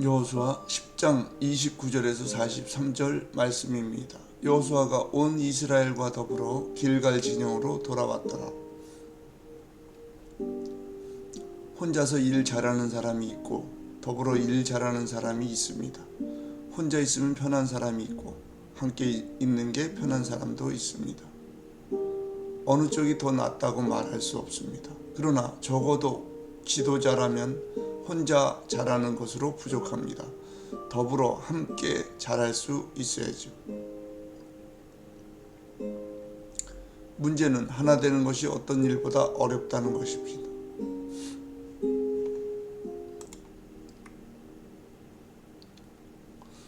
여호수아 10장 29절에서 43절 말씀입니다. 여호수아가 온 이스라엘과 더불어 길갈 진영으로 돌아왔더라. 혼자서 일 잘하는 사람이 있고 더불어 일 잘하는 사람이 있습니다. 혼자 있으면 편한 사람이 있고 함께 있는 게 편한 사람도 있습니다. 어느 쪽이 더 낫다고 말할 수 없습니다. 그러나 적어도 지도자라면 혼자 잘하는 것으로 부족합니다. 더불어 함께 잘할 수 있어야죠. 문제는 하나 되는 것이 어떤 일보다 어렵다는 것입니다.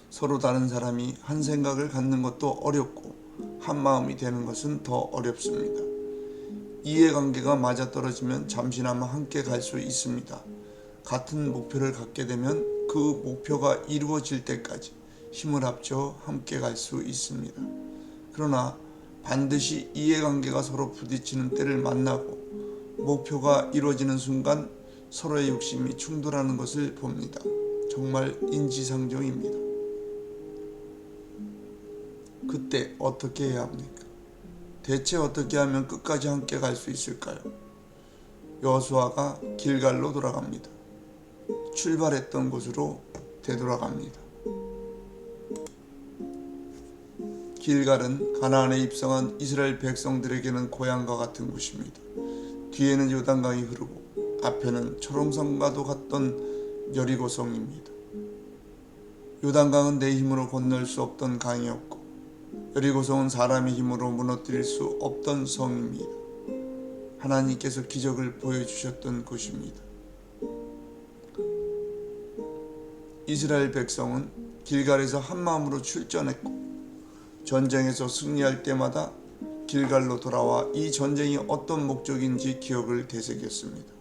서로 다른 사람이 한 생각을 갖는 것도 어렵고 한 마음이 되는 것은 더 어렵습니다. 이해관계가 맞아떨어지면 잠시나마 함께 갈 수 있습니다. 같은 목표를 갖게 되면 그 목표가 이루어질 때까지 힘을 합쳐 함께 갈 수 있습니다. 그러나 반드시 이해관계가 서로 부딪히는 때를 만나고 목표가 이루어지는 순간 서로의 욕심이 충돌하는 것을 봅니다. 정말 인지상정입니다. 그때 어떻게 해야 합니까? 대체 어떻게 하면 끝까지 함께 갈 수 있을까요? 여수아가 길갈로 돌아갑니다. 출발했던 곳으로 되돌아갑니다. 길갈은 가나안에 입성한 이스라엘 백성들에게는 고향과 같은 곳입니다. 뒤에는 요단강이 흐르고 앞에는 초롱성과도 같던 여리고성입니다. 요단강은 내 힘으로 건널 수 없던 강이었고 여리고성은 사람의 힘으로 무너뜨릴 수 없던 성입니다. 하나님께서 기적을 보여주셨던 곳입니다. 이스라엘 백성은 길갈에서 한 마음으로 출전했고 전쟁에서 승리할 때마다 길갈로 돌아와 이 전쟁이 어떤 목적인지 기억을 되새겼습니다.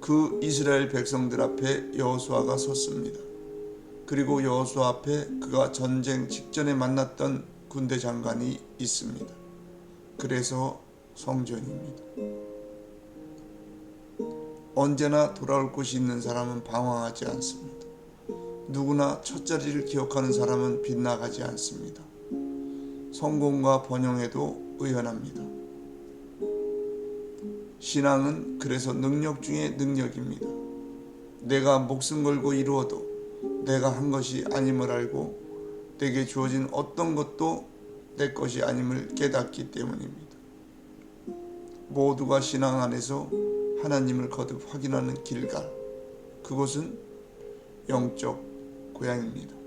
그 이스라엘 백성들 앞에 여호수아가 섰습니다. 그리고 여호수아 앞에 그가 전쟁 직전에 만났던 군대 장관이 있습니다. 그래서 성전입니다. 언제나 돌아올 곳이 있는 사람은 방황하지 않습니다. 누구나 첫 자리를 기억하는 사람은 빗나가지 않습니다. 성공과 번영에도 의연합니다. 신앙은 그래서 능력 중에 능력입니다. 내가 목숨 걸고 이루어도 내가 한 것이 아님을 알고 내게 주어진 어떤 것도 내 것이 아님을 깨닫기 때문입니다. 모두가 신앙 안에서 하나님을 거듭 확인하는 길갈. 그곳은 영적 고향입니다.